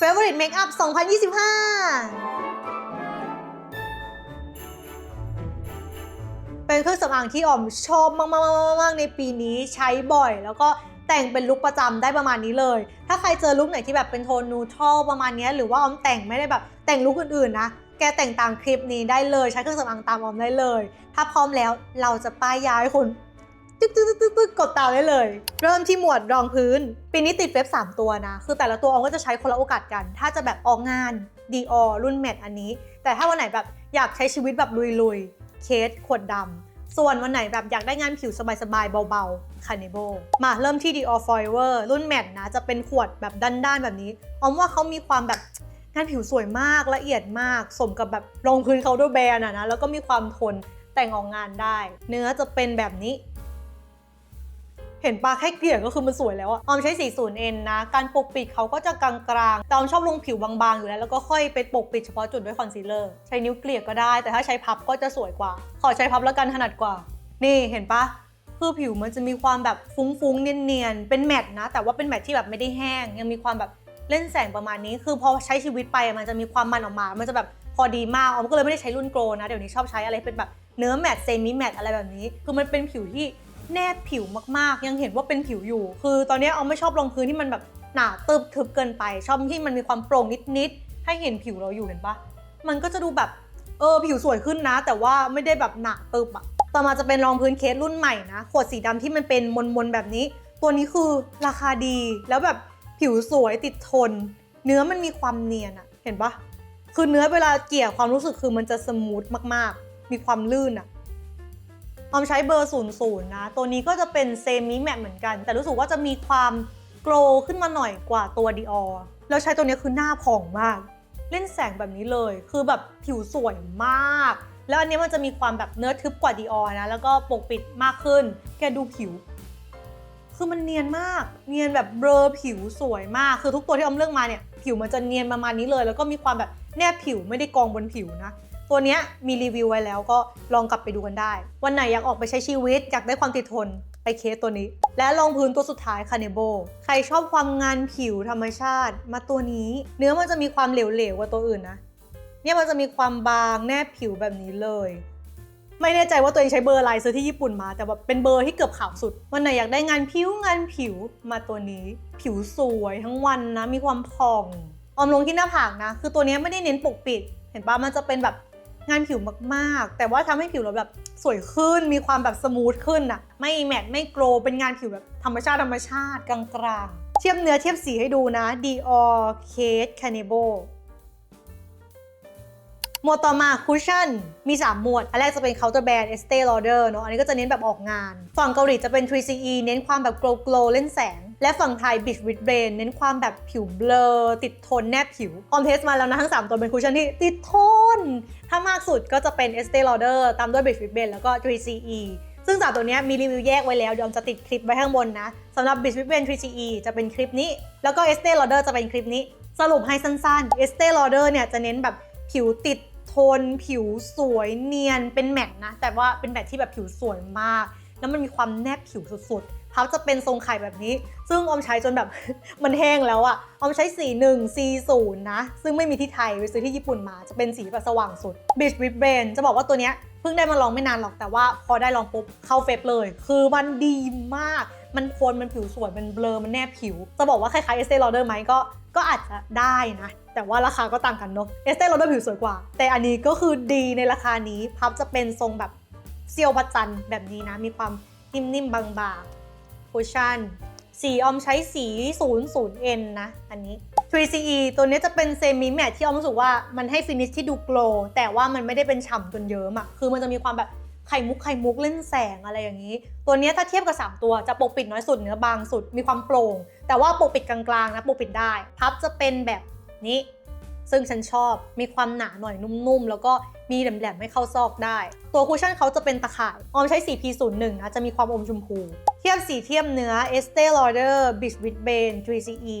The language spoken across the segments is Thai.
Favorite Makeup 2025 เป็นเครื่องสำอางที่ออมชอบมากๆๆๆในปีนี้ใช้บ่อย แล้วก็แต่งเป็นลุคประจำได้ประมาณนี้เลย ถ้าใครเจอลุคไหนที่แบบเป็นโทนนูทรัลประมาณนี้หรือว่าออมแต่งไม่ได้แบบแต่งลุคอื่นๆนะ แกแต่งตามคลิปนี้ได้เลย ใช้เครื่องสำอางตามออมได้เลย ถ้าพร้อมแล้วเราจะป้ายยาให้คุณ ตึ๊กตึ๊กตึ๊กตึ๊กกดตามได้เลย เริ่มที่หมวดรองพื้น ปีนี้ติดเว็บ 3 ตัวนะ คือแต่ละตัวออมก็จะใช้คนละโอกาสกัน ถ้าจะแบบออกงาน Dior รุ่นแมทอันนี้ แต่ถ้าวันไหนแบบอยากใช้ชีวิตแบบลุยๆ เคสขวดดำ ส่วนวันไหนแบบอยากได้งานผิวสบายๆ เบาๆ c a n i b a l มาเริ่มที่ Dior Forever รุ่นแมทนะ จะเป็นขวดแบบด้านๆ แบบนี้ออมว่าเขามีความแบบงานผิวสวยมากละเอียดมาก สมกับแบบรองพื้นเขาด้วยแบรนด์นะแล้วก็มีความทนแต่งออกงานได้ เนื้อจะเป็นแบบนี้ เห็นปะแค่เกลี่ยก็คือมันสวยแล้วอะออมใช้ 40N นะ การปกปิดเขาก็จะกลางๆแต่ออมชอบลงผิวบางๆอยู่แล้ว แล้วก็ค่อยไปปกปิดเฉพาะจุดด้วยคอนซีลเลอร์ ใช้นิ้วเกลี่ยก็ได้ แต่ถ้าใช้พับก็จะสวยกว่า ขอใช้พับแล้วกันถนัดกว่า นี่เห็นปะคือผิวมันจะมีความแบบฟุ้งๆ เนียนๆ เป็นแมตนะ แต่ว่าเป็นแมตที่แบบไม่ได้แห้ง ยังมีความแบบเล่นแสงประมาณนี้ คือพอใช้ชีวิตไปมันจะมีความมันออกมา มันจะแบบพอดีมากออมก็เลยไม่ได้ใช้รุ่นโกลนะ เดี๋ยวนี้ชอบใช้อะไรเป็นแบบเนื้อแมตเซมิแมตอะไรแบบนี้ คือมันเป็นผิวที่ แนบผิวมากๆ ยังเห็นว่าเป็นผิวอยู่ คือตอนนี้ออมไม่ชอบรองพื้นที่มันแบบหนาตึบทึบเกินไป ชอบที่มันมีความโปร่งนิดๆ ให้เห็นผิวเราอยู่เห็นปะมันก็จะดูแบบเออผิวสวยขึ้นนะ แต่ว่าไม่ได้แบบหนาตึบอะต่อมาจะเป็นรองพื้นเคสรุ่นใหม่นะขวดสีดำที่มันเป็นมนๆแบบนี้ ตัวนี้คือราคาดีแล้วแบบผิวสวยติดทน เนื้อมันมีความเนียนอะเห็นปะคือเนื้อเวลาเกลี่ยความรู้สึกคือมันจะสมูทมากๆ มีความลื่นอะ ออมใช้เบอร์ 00 นะ ตัวนี้ก็จะเป็นเซมิแมตเหมือนกัน แต่รู้สึกว่าจะมีความโกลว์ขึ้นมาหน่อยกว่าตัวดีออแล้วใช้ตัวนี้คือหน้าผ่องมาก เล่นแสงแบบนี้เลย คือแบบผิวสวยมาก แล้วอันนี้มันจะมีความแบบเนื้อทึบกว่าดีออนะ แล้วก็ปกปิดมากขึ้น แกดูผิว คือมันเนียนมาก เนียนแบบเบลอผิวสวยมาก คือทุกตัวที่ออมเลือกมาเนี่ย ผิวมันจะเนียนประมาณนี้เลย แล้วก็มีความแบบแนบผิวไม่ได้กองบนผิวนะ ตัวเนี้ยมีรีวิวไว้แล้วก็ลองกลับไปดูกันได้ วันไหนอยากออกไปใช้ชีวิตอยากได้ความติดทนไปเคสตัวนี้ และรองพื้นตัวสุดท้ายคาเนโบใครชอบความงานผิวธรรมชาติ มาตัวนี้ เนื้อมันจะมีความเหลวๆกว่าตัวอื่นนะ เนี่ยมันจะมีความบางแนบผิวแบบนี้เลย ไม่แน่ใจว่าตัวเองใช้เบอร์อะไรซื้อที่ญี่ปุ่นมา แต่แบบเป็นเบอร์ที่เกือบขาวสุด วันไหนอยากได้งานผิวงานผิวมาตัวนี้ ผิวสวยทั้งวันนะ มีความผ่องออมลงที่หน้าผากนะ คือตัวนี้ไม่ได้เน้นปกปิด เห็นปะมันจะเป็นแบบ งานผิวมากๆ แต่ว่าทำให้ผิวเราแบบสวยขึ้น มีความแบบสมูทขึ้นอะไม่แมตต์ไม่โกลเป็นงานผิวแบบธรรมชาติธรรมชาติกลางๆ เทียบเนื้อเทียบสีให้ดูนะ Dior Kate Cannibal หมวดต่อมาคุชชั่นมี 3 หมวด อันแรกจะเป็น counter band Estee Lauder เนอะอันนี้ก็จะเน้นแบบออกงาน ฝั่งเกาหลีจะเป็น 3CE เน้นความแบบ glow glow เล่นแสง และฝั่งไทย Beach with Brain เน้นความแบบผิวเบลอ ติดทนแนบผิวออมเทสมาแล้วนะทั้ง 3 ตัวเป็นคุชชั่นที่ติดทน ถ้ามากสุดก็จะเป็น Estee Lauder ตามด้วย Beach with Brain แล้วก็ 3CE ซึ่งสามตัวนี้มีรีวิวแยกไว้แล้วเดี๋ยวจะติดคลิปไว้ข้างบนนะสำหรับ Beach with Brain 3CE จะเป็นคลิปนี้ แล้วก็ Estee Lauder จะเป็นคลิปนี้ สรุปให้สั้นๆ Estee Lauder เนี่ยจะเน้นแบบผิวติดทน ผิวสวยเนียนเป็นแมตต์นะแต่ว่าเป็นแมตต์ที่แบบผิวสวยมาก แล้วมันมีความแนบผิวสุดๆ พับจะเป็นทรงไข่แบบนี้ ซึ่งออมใช้จนแบบ มันแห้งแล้วอะออมใช้สี1 C0 นะ ซึ่งไม่มีที่ไทยไปซื้อที่ญี่ปุ่นมาจะเป็นสีแบบสว่างสุด Beach with Brain จะบอกว่าตัวเนี้ยเพิ่งได้มาลองไม่นานหรอกแต่ว่าพอได้ลองปุ๊บเข้าเฟซเลย คือมันดีมาก มันโคนมันผิวสวยมันเบลอมันแนบผิว จะบอกว่าคล้ายๆ Estee Lauder ไหมก็ก็อาจจะได้นะ แต่ว่าราคาก็ต่างกันเนาะ Estee Lauder ผิวสวยกว่า แต่อันนี้ก็คือดีในราคานี้พับจะเป็นทรงแบบเซียวประจันแบบนี้นะ มีความนิ่มๆบางๆ คุชชั่นสีออมใช้สี 00N นะ อันนี้ 3CE ตัวนี้จะเป็นเซมิแมทที่ออมรู้สึกว่ามันให้ฟินิชที่ดูโกลแต่ว่ามันไม่ได้เป็นฉ่ำจนเยิ้มอะคือมันจะมีความแบบไข่มุกไข่มุกเล่นแสงอะไรอย่างนี้ ตัวนี้ถ้าเทียบกับ 3 ตัวจะปกปิดน้อยสุดเนื้อบางสุดมีความโปร่ง แต่ว่าปกปิดกลางๆนะปกปิดได้ พับจะเป็นแบบนี้ ซึ่งฉันชอบมีความหนาหน่อยนุ่มๆ แล้วก็ มีแหลมๆให้เข้าซอกได้ ตัวคุชชั่นเขาจะเป็นตะข่าย ออมใช้สี P01 นะจะมีความอมชมพู เทียบสีเทียมเนื้อ Estee Lauder Beach with Brain 3CE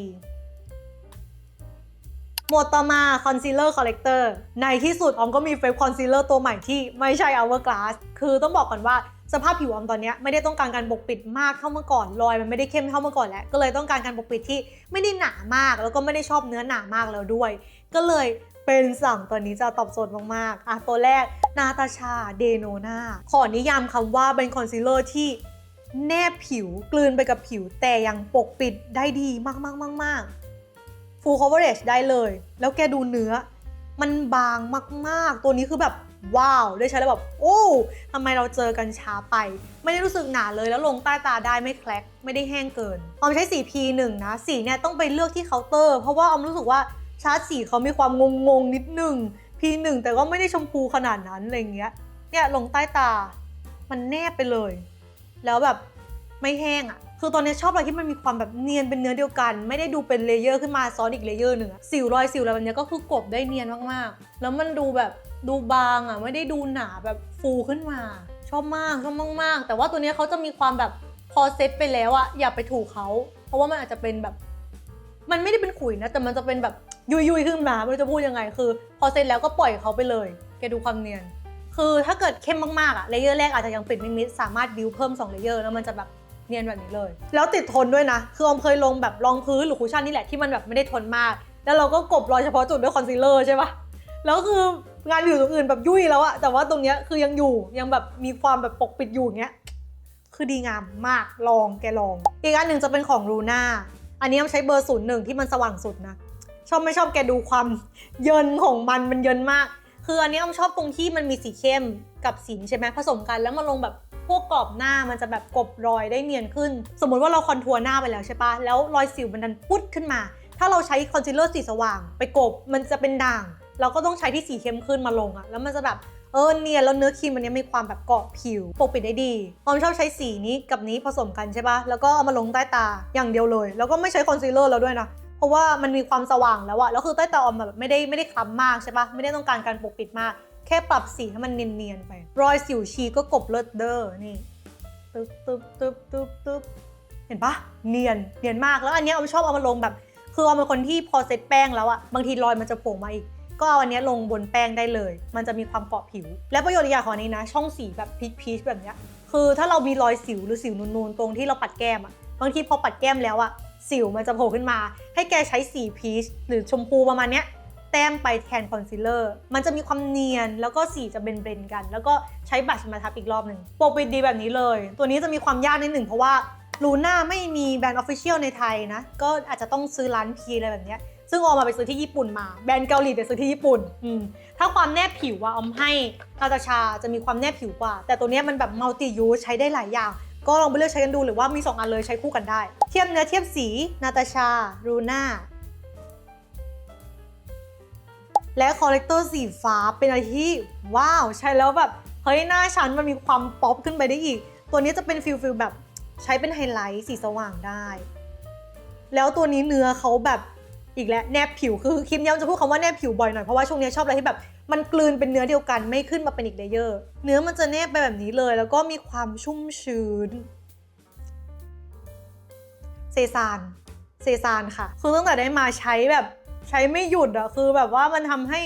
หมวดต่อมา Concealer Collector ในที่สุดออมก็มีเฟซคอนซีลเลอร์ตัวใหม่ที่ไม่ใช่ Hourglass คือต้องบอกก่อนว่าสภาพผิวออมตอนนี้ไม่ได้ต้องการการปกปิดมากเท่าเมื่อก่อนรอยมันไม่ได้เข้มเท่าเมื่อก่อนแล้ว ก็เลยต้องการการปกปิดที่ไม่ได้หนามาก แล้วก็ไม่ได้ชอบเนื้อหนามากแล้วด้วย ก็เลย เป็นสั่งตัวนี้จะตอบโจทย์มากๆ อะตัวแรกนาตาชาเดโนนาขอนิยามคำว่าเป็นคอนซีลเลอร์ที่แนบผิวกลืนไปกับผิว แต่ยังปกปิดได้ดีมากๆ ๆ ๆ full coverage ได้เลย แล้วแกดูเนื้อ มันบางมาก ๆ ตัวนี้คือแบบว้าว ได้ใช้แล้วแบบ โอ้ทำไมเราเจอกันช้าไป ไม่ได้รู้สึกหนาเลยแล้วลงใต้ตาได้ไม่แคลกไม่ได้แห้งเกินออมใช้สี P1 นะ สีเนี่ยต้องไปเลือกที่เคาน์เตอร์ เพราะว่าออมรู้สึกว่า ชาร์จสีเขามีความงงๆนิดนึง P1 แต่ก็ไม่ได้ชมพูขนาดนั้นอะไรเงี้ย เนี่ยลงใต้ตา มันแนบไปเลย แล้วแบบไม่แห้งอะ่ะ คือตอนนี้ชอบอะไรที่มันมีความแบบเนียนเป็นเนื้อเดียวกัน ไม่ได้ดูเป็นเลเยอร์ขึ้นมาซ้อนอีกเลเยอร์หนึ่งสิวรอยสิวอะไรแบบเนี้ยก็คือกบได้เนียนมากๆ แล้วมันดูแบบดูบางอะ่ะ ไม่ได้ดูหนาแบบฟูขึ้นมา ชอบมากชอบมากๆ แต่ว่าตัวเนี้ยเขาจะมีความแบบพอเซ็ตไปแล้วอะอย่าไปถูกเขา เพราะว่ามันอาจจะเป็นแบบ มันไม่ได้เป็นขุยนะ แต่มันจะเป็นแบบ ยุยยุยขึ้นมาไม่รู้จะพูดยังไงคือ พอเซ็ตแล้วก็ปล่อยเขาไปเลย แกดูความเนียน คือถ้าเกิดเข้มมากๆอะเลเยอร์แรกอาจจะยังปิดไม่มิดสามารถบิวเพิ่ม2เลเยอร์แล้วมันจะแบบเนียนแบบนี้เลย แล้วติดทนด้วยนะ คือออมเคยลงแบบรองพื้นหรือคุชชั่นนี่แหละที่มันแบบไม่ได้ทนมาก แล้วเราก็กบรอยเฉพาะจุดด้วยคอนซีลเลอร์ใช่ปะแล้วคืองานผิวตรงอื่นแบบยุ่ยแล้วอะแต่ว่าตรงเนี้ยคือยังอยู่ยังแบบมีความแบบปกปิดอยู่เงี้ยคือดีงามมากลองแกลอง อีกอันหนึ่งจะเป็นของลูน่าอันนี้ออมใช้เบอร์ศูนย์หนึ่งที่มันสว่างสุดนะ ชอบไม่ชอบแกดูความเยินของมันมันเยินมาก คืออันนี้อ้อมชอบตรงที่มันมีสีเข้มกับสีใช่ไหมผสมกันแล้วมาลงแบบพวกกรอบหน้ามันจะแบบกบรอยได้เนียนขึ้น สมมติว่าเราคอนทัวร์หน้าไปแล้วใช่ปะแล้วรอยสิวมันดันพุดขึ้นมา ถ้าเราใช้คอนซีลเลอร์สีสว่าง ไปกบมันจะเป็นด่าง เราก็ต้องใช้ที่สีเข้มขึ้นมาลงอะแล้วมันจะแบบเออเนียนแล้วเนื้อครีมมันนี้มีความแบบเกาะผิวปกปิดได้ดีออมชอบใช้สีนี้กับนี้ผสมกันใช่ปะแล้วก็เอามาลงใต้ตาอย่างเดียวเลย แล้วก็ไม่ใช้คอนซีลเลอร์แล้วด้วยนะ เพราะว่ามันมีความสว่างแล้วอะแล้วคือใต้ตาออมแบบไม่ได้ไม่ได้คล้ำมากใช่ปะไม่ได้ต้องการการปกปิดมาก แค่ปรับสีให้มันเนียนๆไป รอยสิวชีก็กลบเลิศเดอร์นี่ตึ๊บตึ๊บตึ๊บตึ๊บตึ๊บเห็นปะเนียนเนียนมากแล้วอันนี้ออมชอบเอามาลงแบบ คือออมเป็นคนที่พอเซ็ตแป้งแล้วอะบางทีรอยมันจะโผล่มาอีกก็เอาอันนี้ลงบนแป้งได้เลย มันจะมีความเกาะผิว และประโยชน์อีกอย่างของอันนี้นะ ช่องสีแบบพีชพีชแบบเนี้ย คือถ้าเรามีรอยสิวหรือสิวนูนๆตรงที่เราปัดแก้มอะบางทีพอปัดแก้มแล้วอะ สิวมันจะโผล่ขึ้นมา ให้แกใช้สีพีชหรือชมพูประมาณเนี้ยแต้มไปแทนคอนซีลเลอร์ มันจะมีความเนียนแล้วก็สีจะเบนๆกัน แล้วก็ใช้บัตรมาทับอีกรอบหนึ่งปกปิดดีแบบนี้เลย ตัวนี้จะมีความยากนิดหนึ่งเพราะว่าลูน่าไม่มีแบรนด์ออฟฟิเชียลในไทยนะ ก็อาจจะต้องซื้อร้านพีอะไรแบบเนี้ยซึ่งออมมาไปซื้อที่ญี่ปุ่นมา แบรนด์เกาหลีไปซื้อที่ญี่ปุ่นอืมถ้าความแนบผิวอะออมให้นาตาชาจะมีความแนบผิวกว่า แต่ตัวนี้มันแบบมัลติยูใช้ได้หลายอย่าง ก็ลองไปเลือกใช้กันดูหรือว่ามี 2 อันเลยใช้คู่กันได้ เทียบเนื้อเทียบสีนาตาชารูน่าและคอลเลกเตอร์สีฟ้าเป็นอะไรที่ว้าวใช้แล้วแบบเฮ้ยหน้าฉันมันมีความป๊อปขึ้นไปได้อีก ตัวนี้จะเป็นฟิลฟิลแบบใช้เป็นไฮไลท์สีสว่างได้ แล้วตัวนี้เนื้อเขาแบบอีกแล้วแนบผิวคือคลิปนี้มันจะพูดคำว่าแนบผิวบ่อยหน่อยเพราะว่าช่วงนี้ชอบอะไรที่แบบ มันกลืนเป็นเนื้อเดียวกันไม่ขึ้นมาเป็นอีกเลเยอร์ เนื้อมันจะแนบไปแบบนี้เลย แล้วก็มีความชุ่มชื้น เซซานเซซานค่ะ คือตั้งแต่ได้มาใช้แบบใช้ไม่หยุดอะคือแบบว่ามันทำให้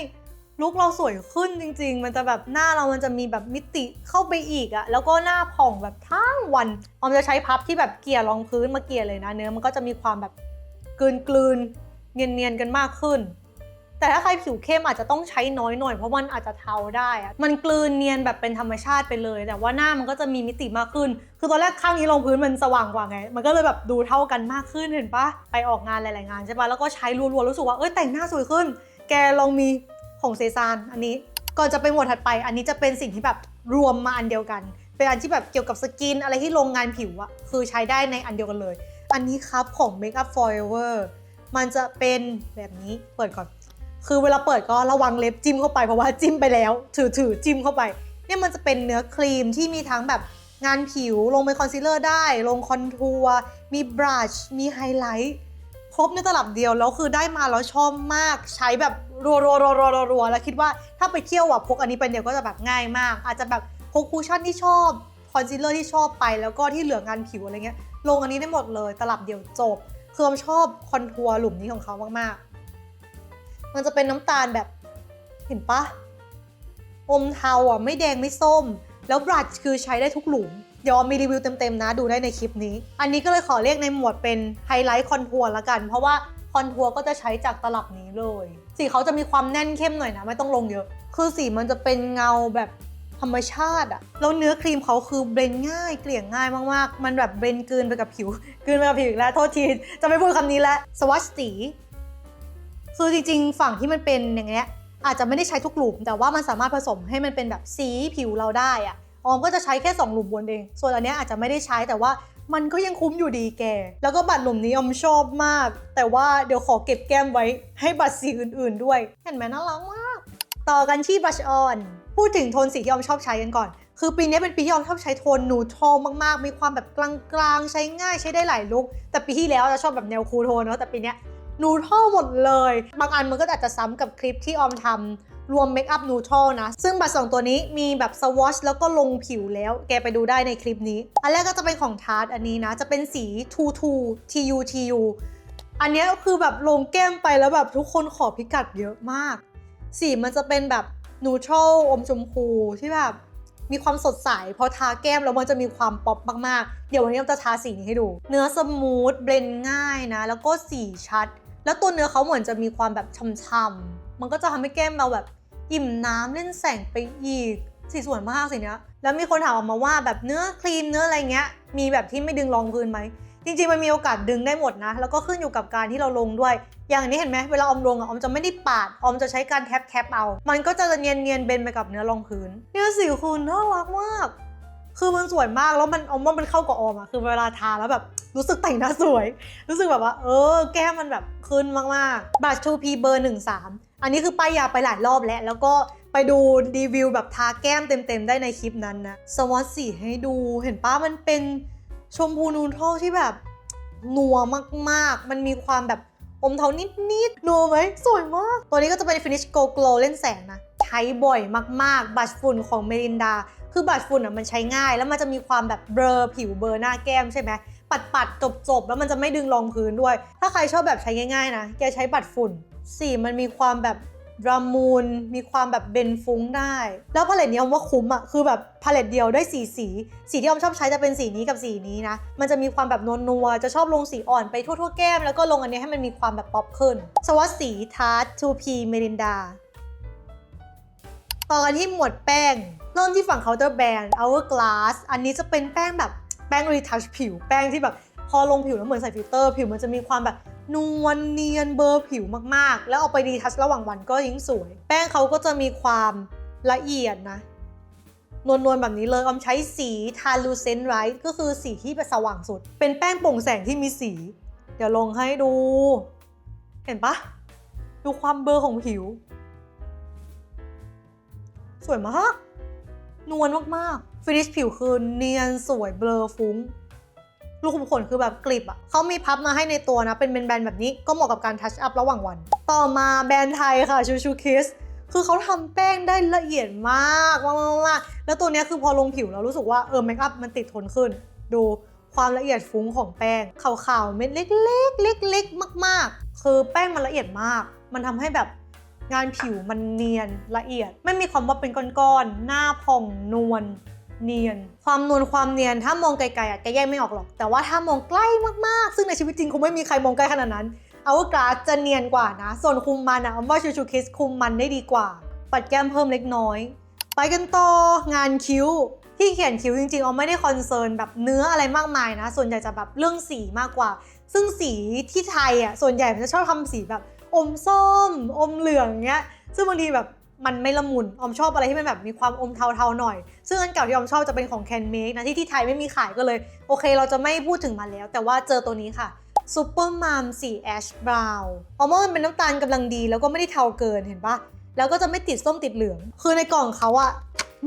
ลุคเราสวยขึ้นจริง ๆ มันจะแบบหน้าเรามันจะมีแบบมิติเข้าไปอีกอะแล้วก็หน้าผ่องแบบทั้งวันออมจะใช้พับที่แบบเกลี่ยรองพื้นมาเกลี่ยเลยนะ เนื้อมันก็จะมีความแบบกลืนกลืนเนียนเนียนๆกันมากขึ้น แต่ถ้าใครผิวเข้มอาจจะต้องใช้น้อยหน่อยเพราะมันอาจจะเทาได้อะมันกลืนเนียนแบบเป็นธรรมชาติไปเลย แต่ว่าหน้ามันก็จะมีมิติมากขึ้น คือตอนแรกข้างนี้รองพื้นมันสว่างกว่าไง มันก็เลยแบบดูเท่ากันมากขึ้นเห็นปะไปออกงานหลาย ๆ งานใช่ปะแล้วก็ใช้รัว ๆ รู้สึกว่าเอ้ยแต่งหน้าสวยขึ้น แกลองมีของเซซานอันนี้ก่อนจะไปหมวดถัดไป อันนี้จะเป็นสิ่งที่แบบรวมมาอันเดียวกัน เป็นอันที่แบบเกี่ยวกับสกินอะไรที่ลงงานผิวอะคือใช้ได้ในอันเดียวกันเลย อันนี้ครับของ Makeup Forever มันจะเป็นแบบนี้เปิดก่อน คือเวลาเปิดก็ระวังเล็บจิ้มเข้าไปเพราะว่าจิ้มไปแล้ว ถือถือจิ้มเข้าไป เนี่ยมันจะเป็นเนื้อครีมที่มีทั้งแบบงานผิวลงเป็นคอนซีลเลอร์ได้ ลงคอนทัวร์มีบรัชมีไฮไลท์ครบในตลับเดียว แล้วคือได้มาแล้วชอบมากใช้แบบรัวรัวรัวรัวรัวแล้วคิดว่าถ้าไปเที่ยวอะพกอันนี้ไปเดียวก็จะแบบง่ายมาก อาจจะแบบพกคูชั่นที่ชอบคอนซีลเลอร์ที่ชอบไปแล้วก็ที่เหลืองานผิวอะไรเงี้ยลงอันนี้ได้หมดเลยตลับเดียวจบคือผมชอบคอนทัวร์หลุมนี้ของเขามากๆ มันจะเป็นน้ำตาลแบบเห็นปะอมเทาอะไม่แดงไม่ส้ม แล้วบรัชคือใช้ได้ทุกหลุมเดี๋ยวอมมีรีวิวเต็มๆนะดูได้ในคลิปนี้ อันนี้ก็เลยขอเรียกในหมวดเป็นไฮไลท์คอนทัวร์ละกัน เพราะว่าคอนทัวร์ก็จะใช้จากตลับนี้เลย สีเขาจะมีความแน่นเข้มหน่อยนะ ไม่ต้องลงเยอะ คือสีมันจะเป็นเงาแบบธรรมชาติอะแล้วเนื้อครีมเขาคือเบลนด์ง่ายเกลี่ยง่ายมากๆ มันแบบเบลนด์กลืนไปกับผิวกลืนไปกับผิวอีกแล้วโทษทีจะไม่พูดคำนี้แล้วสวัสดี คือจริงๆ ฝั่งที่มันเป็นอย่างเงี้ยอาจจะไม่ได้ใช้ทุกหลุม แต่ว่ามันสามารถผสมให้มันเป็นแบบสีผิวเราได้อะออมก็จะใช้แค่2หลุมบนเอง ส่วนอันเนี้ยอาจจะไม่ได้ใช้แต่ว่ามันก็ยังคุ้มอยู่ดีแก แล้วก็บัตรหลุมนี้ออมชอบมาก แต่ว่าเดี๋ยวขอเก็บแก้มไว้ให้บัตรสีอื่นๆด้วย เห็นไหมน่ารักมาก ต่อกันที่บัชออน พูดถึงโทนสีที่ออมชอบใช้กันก่อน คือปีนี้เป็นปีที่ออมชอบใช้โทนนูโทนมากๆ มีความแบบกลางๆ ใช้ง่ายใช้ได้หลายลุคแต่ปีที่แล้วจะชอบแบบแนวคูลโทนเนาะ แต่ปีนี้ นูโทนหมดเลย บางอันมันก็อาจจะซ้ำกับคลิปที่ออมทำรวมเมคอัพนูโทนนะ ซึ่งบัตรสองตัวนี้มีแบบสวอชแล้วก็ลงผิวแล้ว แกไปดูได้ในคลิปนี้ อันแรกก็จะเป็นของทาร์ตอันนี้นะ จะเป็นสีทูทู TU TU อันนี้คือแบบลงแก้มไปแล้วแบบทุกคนขอพิกัดเยอะมาก สีมันจะเป็นแบบนูทรัลอมชมพูที่แบบมีความสดใสพอทาแก้มแล้วมันจะมีความป๊อปมากๆ เดี๋ยววันนี้เราจะทาสีนี้ให้ดู เนื้อสมูทเบลนง่ายนะ แล้วก็สีชัด แล้วตัวเนื้อเขาเหมือนจะมีความแบบช่ำๆมันก็จะทำให้แก้มเราแบบอิ่มน้ำเล่นแสงไปอีกสีสวยมากสีเนี้ยแล้วมีคนถามออกมาว่าแบบเนื้อครีมเนื้ออะไรเงี้ย มีแบบที่ไม่ดึงรองพื้นไหมจริงๆมันมีโอกาสดึงได้หมดนะ แล้วก็ขึ้นอยู่กับการที่เราลงด้วย อย่างนี้เห็นไหมเวลาอมลงอะอมจะไม่ได้ปาดอมจะใช้การแท็บแคปเอา มันก็จะเนียนเนียนเบนไปกับเนื้อรองพื้น เนี่ยสีคุณน่ารักมาก คือมันสวยมากแล้วมันออมว่ามันเข้ากับออมอะคือเวลาทาแล้วแบบรู้สึกแต่งหน้าสวย รู้สึกแบบว่า เออ แก้มมันแบบขึ้นมากๆบัตร 2P เบอร์13อันนี้คือป้ายยาไปหลายรอบแล้ว แล้วก็ไปดูรีวิวแบบทาแก้มเต็มๆ ได้ในคลิปนั้นนะสวอตสีให้ดูเห็นป้ามันเป็นชมพูนูโทรที่แบบนัวมากๆ มันมีความแบบอมเทานิดๆนัวไหมสวยมาก ตัวนี้ก็จะเป็น Finish Go Glow เล่นแสงนะ ใช้บ่อยมากๆ บัตรฝุ่นของเมลินดา คือบัตรฝุ่นอะมันใช้ง่ายแล้วมันจะมีความแบบเบลอผิวเบลอหน้าแก้มใช่ไหมปัดปัดจบจบแล้วมันจะไม่ดึงรองพื้นด้วย ถ้าใครชอบแบบใช้ง่ายๆนะแกใช้บัตรฝุ่นสีมันมีความแบบรามูนมีความแบบเบนฟุ้งได้ แล้วพาเลตนี้ออมว่าคุ้มอะคือแบบพาเลตเดียวได้สีสี สีที่ออมชอบใช้จะเป็นสีนี้กับสีนี้นะ มันจะมีความแบบนัวๆจะชอบลงสีอ่อนไปทั่วๆแก้ม แล้วก็ลงอันนี้ให้มันมีความแบบป๊อปขึ้นสวัสดีทาร์ต 2P เมรินดา ต่อกันที่หมวดแป้ง เริ่มที่ฝั่งเคาน์เตอร์แบรนด์ Hourglass อันนี้จะเป็นแป้งแบบแป้งรีทัชผิว แป้งที่แบบพอลงผิวแล้วเหมือนใส่ฟิลเตอร์ ผิวมันจะมีความแบบนวลเนียนเบลอร์ผิวมากๆ แล้วเอาไปรีทัชระหว่างวันก็ยิ่งสวย แป้งเขาก็จะมีความละเอียดนะนวลๆแบบนี้เลยออมใช้สี translucent light ก็คือสีที่เป็นสว่างสุด เป็นแป้งโปร่งแสงที่มีสี เดี๋ยวลงให้ดู เห็นปะดูความเบลอร์ของผิว สวยมาก นวลมากๆฟินิชผิวคือเนียนสวยเบลอฟุ้ง ลูกขุมขนคือแบบกริบอะเขามีพับมาให้ในตัวนะ เป็นแบนๆแบบนี้ก็เหมาะกับการทัชอัพระหว่างวัน ต่อมาแบรนด์ไทยค่ะชูชูคิสคือเขาทำแป้งได้ละเอียดมากมากมากมากแล้วตัวนี้คือพอลงผิวแล้วรู้สึกว่าเออเมคอัพมันติดทนขึ้น ดูความละเอียดฟุ้งของแป้งขาวๆเม็ดเล็กๆเล็กๆมาก ๆ คือแป้งมันละเอียดมาก มันทำให้แบบ งานผิวมันเนียนละเอียด ไม่มีความว่าเป็นก้อนๆหน้าผ่องนวลเนียน ความนวลความเนียน ถ้ามองไกลๆอะแกแยกไม่ออกหรอก แต่ว่าถ้ามองใกล้มากๆ ซึ่งในชีวิตจริงคงไม่มีใครมองใกล้ขนาดนั้นเอาว่ากราสจะเนียนกว่านะ ส่วนคุมมันอะอมว่าชูชูคิสคุมมันได้ดีกว่า ปัดแก้มเพิ่มเล็กน้อย ไปกันต่องานคิ้วที่เขียนคิ้วจริงๆออมไม่ได้คอนเซิร์นแบบเนื้ออะไรมากมายนะ ส่วนใหญ่จะแบบเรื่องสีมากกว่า ซึ่งสีที่ไทยอะส่วนใหญ่มันจะชอบทำสีแบบ อมส้ม อมเหลืองเงี้ย ซึ่งบางทีแบบมันไม่ละมุน ออมชอบอะไรที่มันแบบมีความอมเทาๆหน่อย ซึ่งอันเก่าที่ออมชอบจะเป็นของแคนเมกนะที่ที่ไทยไม่มีขายก็เลย โอเคเราจะไม่พูดถึงมันแล้ว แต่ว่าเจอตัวนี้ค่ะซูเปอร์มามสีแอชบราวน์ออมว่ามันเป็นน้ำตาลกำลังดี แล้วก็ไม่ได้เทาเกินเห็นปะแล้วก็จะไม่ติดส้มติดเหลือง คือในกล่องเขาอะ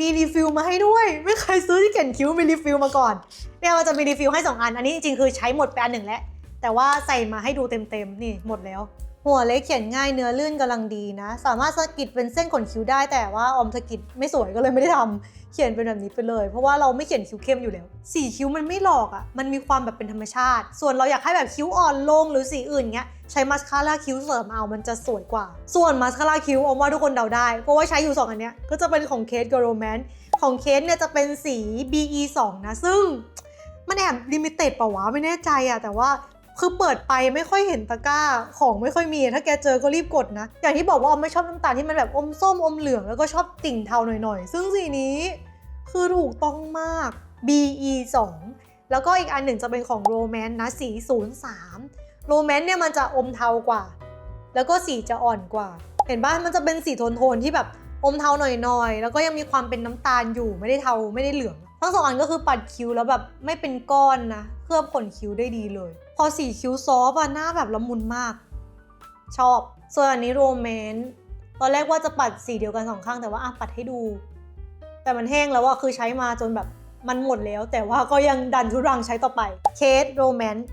มีรีฟิลมาให้ด้วย ไม่เคยซื้อที่เขียนคิ้วมีรีฟิลมาก่อนเนี่ยมันจะมีรีฟิลให้สองอัน อันนี้จริงๆคือใช้หมดไปอันหนึ่งแล้วแต่ว่าใส่มาให้ดูเต็มๆนี่หมดแล้ว หัวเล็กเขียนง่ายเนื้อลื่นกำลังดีนะ สามารถสกิดเป็นเส้นขนคิ้วได้แต่ว่าออมสกิดไม่สวยก็เลยไม่ได้ทำเขียนเป็นแบบนี้ไปเลย เพราะว่าเราไม่เขียนคิ้วเข้มอยู่แล้วสีคิ้วมันไม่หลอกอะ่ะมันมีความแบบเป็นธรรมชาติ ส่วนเราอยากให้แบบคิ้วอ่อนลงหรือสีอื่นเงี้ยใช้มาสคาร่าคิ้วเสริมเอามันจะสวยกว่า ส่วนมาสคาร่าคิ้วออมว่าทุกคนเดาได้ เพราะว่าใช้อยู่สองอันเนี้ยก็จะเป็นของเคสกับโรแมนต์ของเคสเนี่ยจะเป็นสี BE 2นะซึ่งมันแอบลิมิเต็ดป่าวะไม่แน่ใจอะแต่ว่า คือเปิดไปไม่ค่อยเห็นตะกร้า ของไม่ค่อยมี ถ้าแกเจอก็รีบกดนะ อย่างที่บอกว่าออมไม่ชอบน้ำตาลที่มันแบบอมส้มอมเหลืองแล้วก็ชอบติ่งเทาหน่อยๆ ซึ่งสีนี้คือถูกต้องมาก BE 2แล้วก็อีกอันหนึ่งจะเป็นของโรแมนนะสี 03 โรแมนเนี่ยมันจะอมเทากว่า แล้วก็สีจะอ่อนกว่า เห็นป่ะมันจะเป็นสีโทนๆที่แบบอมเทาหน่อยๆ แล้วก็ยังมีความเป็นน้ำตาลอยู่ไม่ได้เทาไม่ได้เหลือง ทั้งสองอันก็คือปัดคิ้วแล้วแบบไม่เป็นก้อนนะ เคลือบขนคิ้วได้ดีเลย พอสีคิ้วซอฟอะหน้าแบบละมุนมาก ชอบ ส่วนอันนี้โรแมนต์ตอนแรกว่าจะปัดสีเดียวกันสองข้างแต่ว่าอะปัดให้ดู แต่มันแห้งแล้วอะคือใช้มาจนแบบมันหมดแล้ว แต่ว่าก็ยังดันทุรังใช้ต่อไปเคสโรแมนต์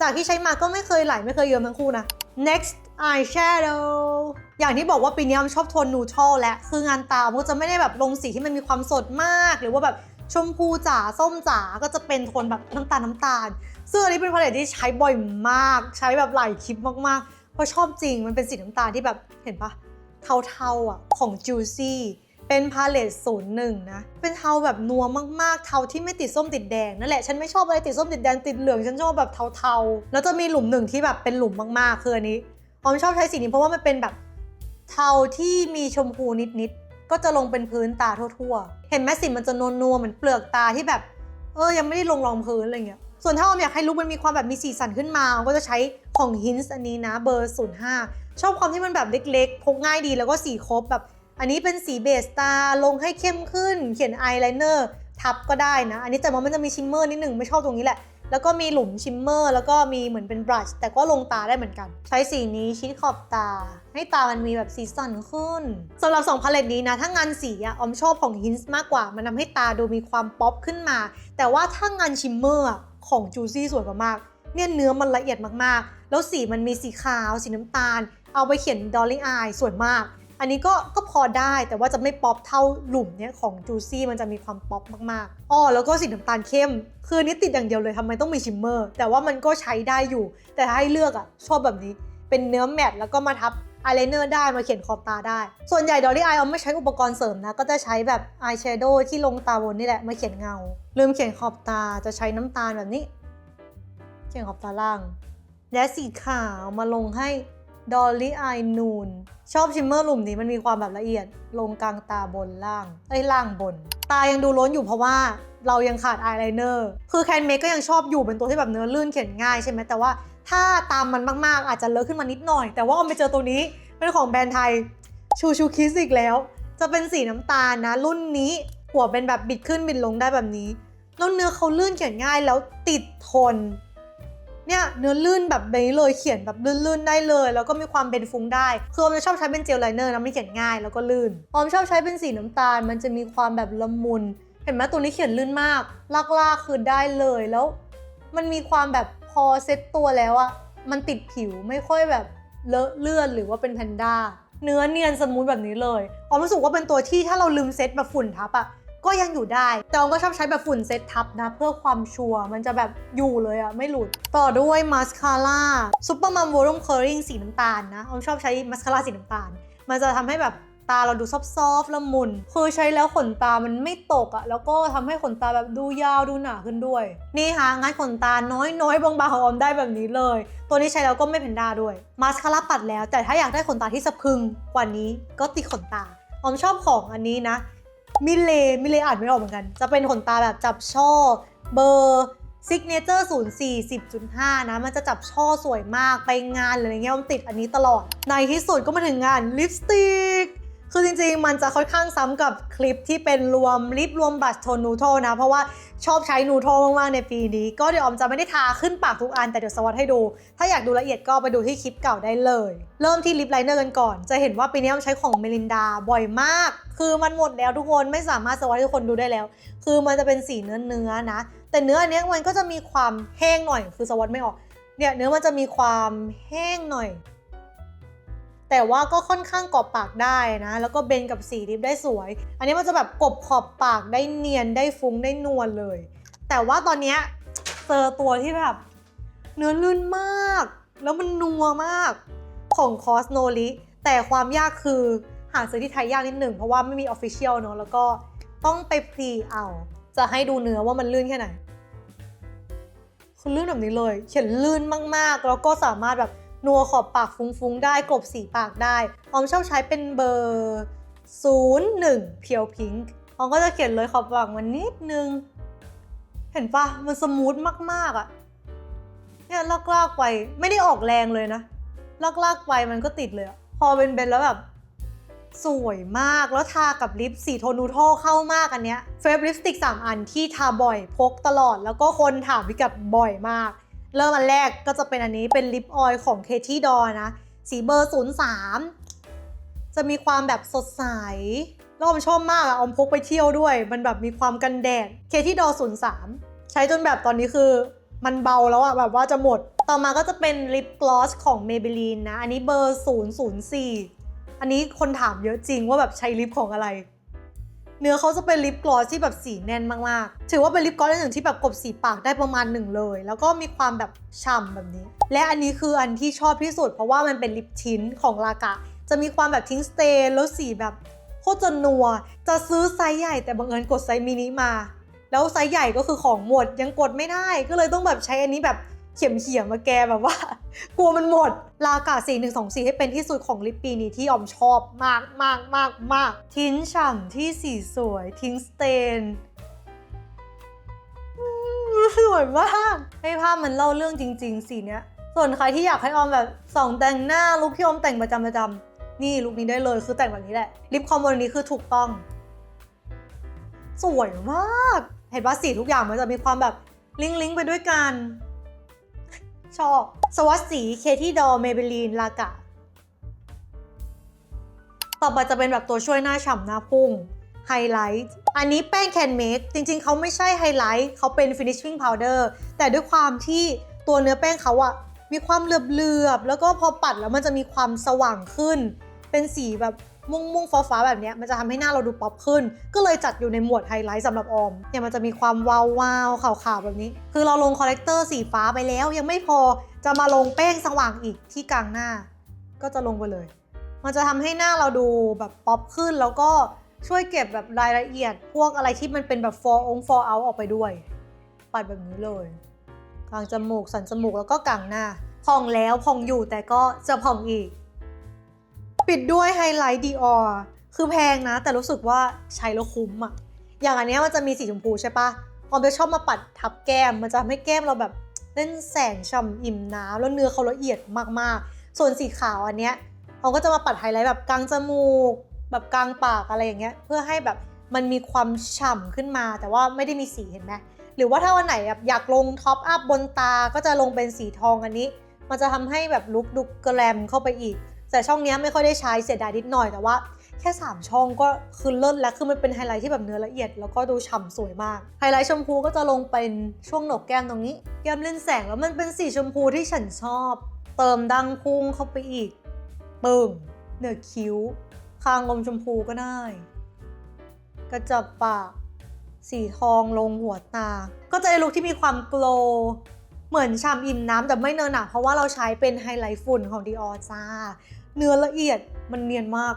จากที่ใช้มาก็ไม่เคยไหลไม่เคยเยิ้มทั้งคู่นะ next eyeshadow อย่างที่บอกว่าปีนี้ชอบโทนนูทรัลและคืองานตาออมก็จะไม่ได้แบบลงสีที่มันมีความสดมาก หรือว่าแบบ ชมพูจ๋าส้มจ๋าก็จะเป็นโทนแบบน้ำตาลน้ำตาล ซึ่งอันนี้เป็นพาเลตที่ใช้บ่อยมาก ใช้แบบหลายคลิปมากๆ เพราะชอบจริงมันเป็นสีน้ำตาลที่แบบเห็นปะเทาๆอะของ Juicy เป็นพาเลตศูนย์หนึ่งนะ เป็นเทาแบบนัวมากๆ เทาที่ไม่ติดส้มติดแดงนั่นแหละ ฉันไม่ชอบอะไรติดส้มติดแดงติดเหลือง ฉันชอบแบบเทาๆ แล้วจะมีหลุมหนึ่งที่แบบเป็นหลุมมากๆ คืออันนี้ออมชอบใช้สีนี้เพราะว่ามันเป็นแบบเทาที่มีชมพูนิดๆ ก็จะลงเป็นพื้นตาทั่วๆ เห็นไหมสีมันจะนัวๆเหมือนเปลือกตาที่แบบ เออยังไม่ได้ลงรองพื้นอะไรเงี้ย ส่วนถ้าออมอยากให้ลุคมันมีความแบบมีสีสันขึ้นมาก็จะใช้ของ Hints อันนี้นะเบอร์ 05 ชอบความที่มันแบบเล็กๆ พกง่ายดีแล้วก็สีครบแบบ อันนี้เป็นสีเบสตาลงให้เข้มขึ้น เขียนอายไลเนอร์ทับก็ได้นะ อันนี้แต่ว่ามันจะมีชิมเมอร์นิดหนึ่งไม่ชอบตรงนี้แหละ แล้วก็มีหลุมชิมเมอร์ แล้วก็มีเหมือนเป็นบรัชแต่ก็ลงตาได้เหมือนกัน ใช้สีนี้ชิดขอบตา ให้ตามันมีแบบสีสันขึ้นสำหรับสองพาเลตนี้นะ ถ้างานสีอะออมชอบของ Hints มากกว่า มันทำให้ตาดูมีความป๊อปขึ้นมา แต่ว่าถ้างานชิมเมอร์ของจูซี่สวยกว่ามากเนี่ยเนื้อมันละเอียดมากๆ แล้วสีมันมีสีขาว สีน้ำตาล เอาไปเขียนดอลลี่อายสวยมาก อันนี้ก็ก็พอได้แต่ว่าจะไม่ป๊อปเท่าหลุมเนี่ยของจูซี่มันจะมีความป๊อปมากๆอ้อแล้วก็สีน้ำตาลเข้ม คือนี้ติดอย่างเดียวเลยทำไมต้องมีชิมเมอร์ แต่ว่ามันก็ใช้ได้อยู่ แต่ถ้าให้เลือกอะชอบแบบนี้เป็นเนื้อแมตแล้วก็มาทับอายไลเนอร์ได้มาเขียนขอบตาได้ ส่วนใหญ่ดอลลี่อายเอาไม่ใช้อุปกรณ์เสริมนะ ก็จะใช้แบบอายแชโดว์ที่ลงตาบนนี่แหละ มาเขียนเงา ลืมเขียนขอบตาจะใช้น้ำตาลแบบนี้ เขียนขอบตาล่าง และสีขาวมาลงให้ ดอลลี่อายนูนชอบชิมเมอร์หลุมนี้มันมีความแบบละเอียด ลงกลางตาบนล่างเอ้ยล่างบน ตายังดูล้นอยู่เพราะว่าเรายังขาดอายไลเนอร์คือแคนเมกก็ยังชอบอยู่เป็นตัวที่แบบเนื้อลื่นเขียนง่ายใช่ไหมแต่ว่าถ้าตามมันมากๆ อาจจะเลอะขึ้นมานิดหน่อย แต่ว่าเอาไปเจอตัวนี้เป็นของแบรนด์ไทยชูชูคิสอีกแล้ว จะเป็นสีน้ำตาลนะ รุ่นนี้หัวเป็นแบบบิดขึ้นบิดลงได้แบบนี้แล้วเนื้อเขาลื่นเขียนง่ายแล้วติดทน เนี่ยเนื้อลื่นแบบนี้เลยเขียนแบบลื่นๆได้เลย แล้วก็มีความเบนฟุ้งได้คือออมจะชอบใช้เป็นเจลไลเนอร์นะไม่เขียนง่ายแล้วก็ลื่นออมชอบใช้เป็นสีน้ำตาล มันจะมีความแบบละมุน เห็นไหมตัวนี้เขียนลื่นมากลากๆคือได้เลยแล้ว มันมีความแบบพอเซ็ตตัวแล้วอะมันติดผิวไม่ค่อยแบบเลอะเลือดหรือว่าเป็นแพนด้าเนื้อเนียนสมูทแบบนี้เลยออมรู้สึกว่าเป็นตัวที่ถ้าเราลืมเซ็ตแบบฝุ่นทับอะ ก็ยังอยู่ได้ แต่ออมก็ชอบใช้แบบฝุ่นเซ็ตทับนะ เพื่อความชัวร์มันจะแบบอยู่เลยอะไม่หลุด ต่อด้วยมาสคาร่าซูเปอร์มัมวอลุ่มเคอร์ริงสีน้ำตาลนะออมชอบใช้มาสคาร่าสีน้ำตาล มันจะทำให้แบบตาเราดูซอฟๆละมุน คือใช้แล้วขนตามันไม่ตกอะแล้วก็ทำให้ขนตาแบบดูยาวดูหนาขึ้นด้วย นี่ค่ะงานขนตาน้อยๆ บางๆของออมได้แบบนี้เลย ตัวนี้ใช้แล้วก็ไม่เพนด้าด้วย มาสคาร่าปัดแล้ว แต่ถ้าอยากได้ขนตาที่สะพึงกว่านี้ก็ติดขนตา ออมชอบของอันนี้นะ มิเลมิเลอ่านไม่ออกเหมือนกัน จะเป็นขนตาแบบจับช่อ เบอร์ซิกเนเจอร์04 10.5นะ มันจะจับช่อสวยมากไปงานหรืออะไรเงี้ยมันติดอันนี้ตลอด ในที่สุดก็มาถึงงานลิปสติก คือจริงๆ มันจะค่อนข้างซ้ำกับคลิปที่เป็นรวมลิปรวมบัตรโทนนูโทนะ เพราะว่าชอบใช้นูโทมากๆ ในปีนี้ ก็เดี๋ยวออมจะไม่ได้ทาขึ้นปากทุกอัน แต่เดี๋ยวสวัสดให้ดู ถ้าอยากดูละเอียดก็ไปดูที่คลิปเก่าได้เลย เริ่มที่ลิปไลเนอร์กันก่อน จะเห็นว่าปีนี้ออมใช้ของเมลินดาบ่อยมาก คือมันหมดแล้วทุกคนไม่สามารถสวัสดให้ทุกคนดูได้แล้ว คือมันจะเป็นสีเนื้อเนื้อๆนะ แต่เนื้ออันนี้มันก็จะมีความแห้งหน่อย คือสวัสดไม่ออกเนี่ยเนื้อมันจะมีความแห้งหน่อย แต่ว่าก็ค่อนข้างกอบปากได้นะ แล้วก็เบนกับสีลิปได้สวย อันนี้มันจะแบบกบขอบปากได้เนียนได้ฟุ้งได้นวลเลย แต่ว่าตอนนี้เจอตัวที่แบบเนื้อลื่นมาก แล้วมันนัวมากของคอสโนลิแต่ความยากคือหาซื้อที่ไทยยากนิดหนึ่งเพราะว่าไม่มีออฟฟิเชียลเนอะแล้วก็ต้องไปพรีเอา จะให้ดูเนื้อว่ามันลื่นแค่ไหนคือลื่นแบบนี้เลย เขียนลื่นมากๆ แล้วก็สามารถแบบ นัวขอบปากฟุ้งๆ ได้กลบสีปากได้ออมชอบใช้เป็นเบอร์ 01เพียวพิงค์ออมก็จะเขียนเลยขอบปากมันนิดนึง เห็นปะมันสมูทมากๆอะเนี่ยลากๆไปไม่ได้ออกแรงเลยนะลากๆไปมันก็ติดเลยอพอเป็นเบนแล้วแบบ สวยมากแล้วทากับลิปสีโทนูโทเข้ามากอันเนี้ยเฟรบลิปสติก 3 อันที่ทาบ่อยพกตลอดแล้วก็คนถามพี่กับบ่อยมาก เริ่มอันแรกก็จะเป็นอันนี้เป็นลิปออยล์ของเคที่ดอนะ สีเบอร์ 03 จะมีความแบบสดใสแล้วออมชอบมากอะออมพกไปเที่ยวด้วย มันแบบมีความกันแดดเคที่ดอ03 ใช้จนแบบตอนนี้คือมันเบาแล้วอะแบบว่าจะหมด ต่อมาก็จะเป็นลิปกลอสของ Maybelline นะ อันนี้เบอร์ 004 อันนี้คนถามเยอะจริงว่าแบบใช้ลิปของอะไร เนื้อเขาจะเป็นลิปกลอสที่แบบสีแน่นมากๆ ถือว่าเป็นลิปกลอสอันหนึ่งที่แบบกลบสีปากได้ประมาณหนึ่งเลย แล้วก็มีความแบบฉ่ำแบบนี้ และอันนี้คืออันที่ชอบที่สุด เพราะว่ามันเป็นลิปทิ้นของลากะ จะมีความแบบทิ้งสเตนแล้วสีแบบโคตรจะนัว จะซื้อไซส์ใหญ่แต่บังเอิญกดไซส์มินิมา แล้วไซส์ใหญ่ก็คือของหมดยังกดไม่ได้ ก็เลยต้องแบบใช้อันนี้แบบ เขียมเขียมๆมาแกแบบว่า กลัวมันหมด ลากาสีหนึ่งสองสีให้เป็นที่สุดของลิปปีนี้ที่ออมชอบมากมากมากมากทิ้นฉ่ำที่สีสวย ทิ้งสเตนสวยมาก ให้ภาพมันเล่าเรื่องจริง ๆ สีเนี้ย ส่วนใครที่อยากให้ออมแบบส่องแต่งหน้าลุคที่ออมแต่งประจำประจำนี่ลุคนี้ได้เลยคือแต่งแบบนี้แหละลิปคอมโบนี้คือถูกต้อง สวยมาก เห็นว่าสีทุกอย่างมันจะมีความแบบลิงก์ลิงก์ไปด้วยกัน ชอบ สวัสดสี เคที่ดอเมเบลีน ลากะ ต่อไปจะเป็นแบบตัวช่วยหน้าฉ่ำหน้าพุ่งไฮไลท์ อันนี้แป้งแคนเมคจริงๆ เขาไม่ใช่ไฮไลท์เขาเป็น finishing powder แต่ด้วยความที่ตัวเนื้อแป้งเขาอะมีความเหลือบๆ แล้วก็พอปัดแล้วมันจะมีความสว่างขึ้น เป็นสีแบบ ม่วงม่วงๆฟ้าแบบนี้มันจะทำให้หน้าเราดูป๊อปขึ้น ก็เลยจัดอยู่ในหมวดไฮไลท์สำหรับออมเนี่ยมันจะมีความวาววาวๆขาวๆแบบนี้ คือเราลงคอลเลกเตอร์สีฟ้าไปแล้ว ยังไม่พอจะมาลงแป้งสว่างอีกที่กลางหน้า ก็จะลงไปเลย มันจะทำให้หน้าเราดูแบบป๊อปขึ้นแล้วก็ช่วยเก็บแบบรายละเอียด พวกอะไรที่มันเป็นแบบ for on for out ออกไปด้วย ปัดแบบนี้เลย กลางจมูกสันจมูกแล้วก็กลางหน้า พองแล้วพองอยู่แต่ก็จะพองอีก ปิดด้วยไฮไลท์ดีออคือแพงนะ แต่รู้สึกว่าใช้แล้วคุ้มอะอย่างอันนี้มันจะมีสีชมพูใช่ปะออมจะชอบมาปัดทับแก้ม มันจะทำให้แก้มเราแบบเล่นแสงฉ่ำอิ่มน้ำแล้วเนื้อเขาละเอียดมากๆ ส่วนสีขาวอันเนี้ยออมก็จะมาปัดไฮไลท์แบบกลางจมูก แบบกลางปากอะไรอย่างเงี้ย เพื่อให้แบบมันมีความฉ่ำขึ้นมา แต่ว่าไม่ได้มีสีเห็นไหมหรือว่าถ้าวันไหนแบบอยากลงท็อปอัพบนตาก็จะลงเป็นสีทองอันนี้ มันจะทำให้แบบลุคดูแกรมเข้าไปอีก แต่ช่องนี้ไม่ค่อยได้ใช้เสียดายนิดหน่อยแต่ว่าแค่ 3 ช่องก็คือเลิศแล้วคือมันเป็นไฮไลท์ที่แบบเนื้อละเอียด แล้วก็ดูฉ่ำสวยมาก ไฮไลท์ชมพูก็จะลงเป็นช่วงหนกแก้มตรงนี้ แก้มเล่นแสงแล้วมันเป็นสีชมพูที่ฉันชอบ เติมดังพุ่งเข้าไปอีกปึ่งเหนือคิ้ว คางอมชมพูก็ได้ กระจับปาก สีทองลงหัวตา ก็จะได้ลุคที่มีความโกลเหมือนชามอิ่มน้ำแต่ไม่เนินหนาเพราะว่าเราใช้เป็นไฮไลท์ฝุ่นของ Dior จ้า เนื้อละเอียดมันเนียนมาก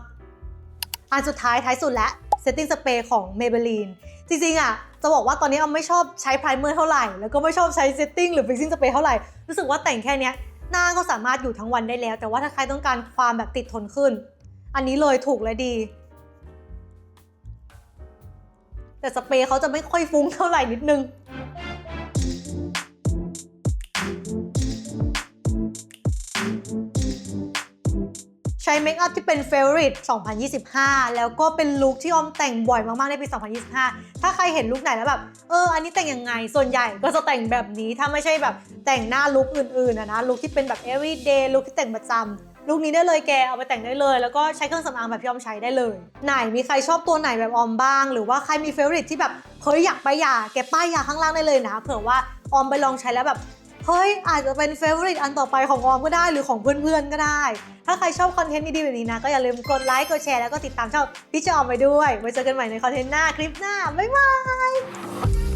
อันสุดท้ายท้ายสุดแล้ว setting spray ของ Maybelline จริงๆอะจะบอกว่าตอนนี้ออมไม่ชอบใช้ primer เท่าไหร่ แล้วก็ไม่ชอบใช้ setting หรือ fixing spray เท่าไหร่ รู้สึกว่าแต่งแค่นี้หน้าก็สามารถอยู่ทั้งวันได้แล้ว แต่ว่าถ้าใครต้องการความแบบติดทนขึ้น อันนี้เลยถูกและดี แต่สเปรย์เขาจะไม่ค่อยฟุ้งเท่าไหร่นิดนึง ช้เมคอัพที่เป็นเฟ v o r i t 2025 แล้วก็เป็นลุคที่ออมแต่งบ่อยมากๆ ในปี 2025 ถ้าใครเห็นลุคไหนแล้วแบบ เออ อันนี้แต่งยังไง ส่วนใหญ่ก็จะแต่งแบบนี้ ถ้าไม่ใช่แบบแต่งหน้าลุคอื่นๆนะนะลุคที่เป็นแบบ everyday ลุคที่แต่งประจำลุคนี้ได้เลยแก เอาไปแต่งได้เลย แล้วก็ใช้เครื่องสำอางแบบที่ออมใช้ได้เลย ไหนมีใครชอบตัวไหนแบบออมบ้าง หรือว่าใครมีเฟ v o r i t ที่แบบเฮ้ยอยากไปหยากแกป้ายยาข้างล่างได้เลยนะ เผื่อว่าออมไปลองใช้แล้วแบบ เฮ้ยอาจจะเป็นเฟเวอริตอันต่อไปของออมก็ได้หรือของเพื่อนๆก็ได้ ถ้าใครชอบคอนเทนต์ดีๆแบบนี้นะ ก็อย่าลืมกดไลค์กดแชร์แล้วก็ติดตามช่องพี่จอมไปด้วยไว้เจอกันใหม่ในคอนเทนต์หน้าคลิปหน้าบ๊ายบาย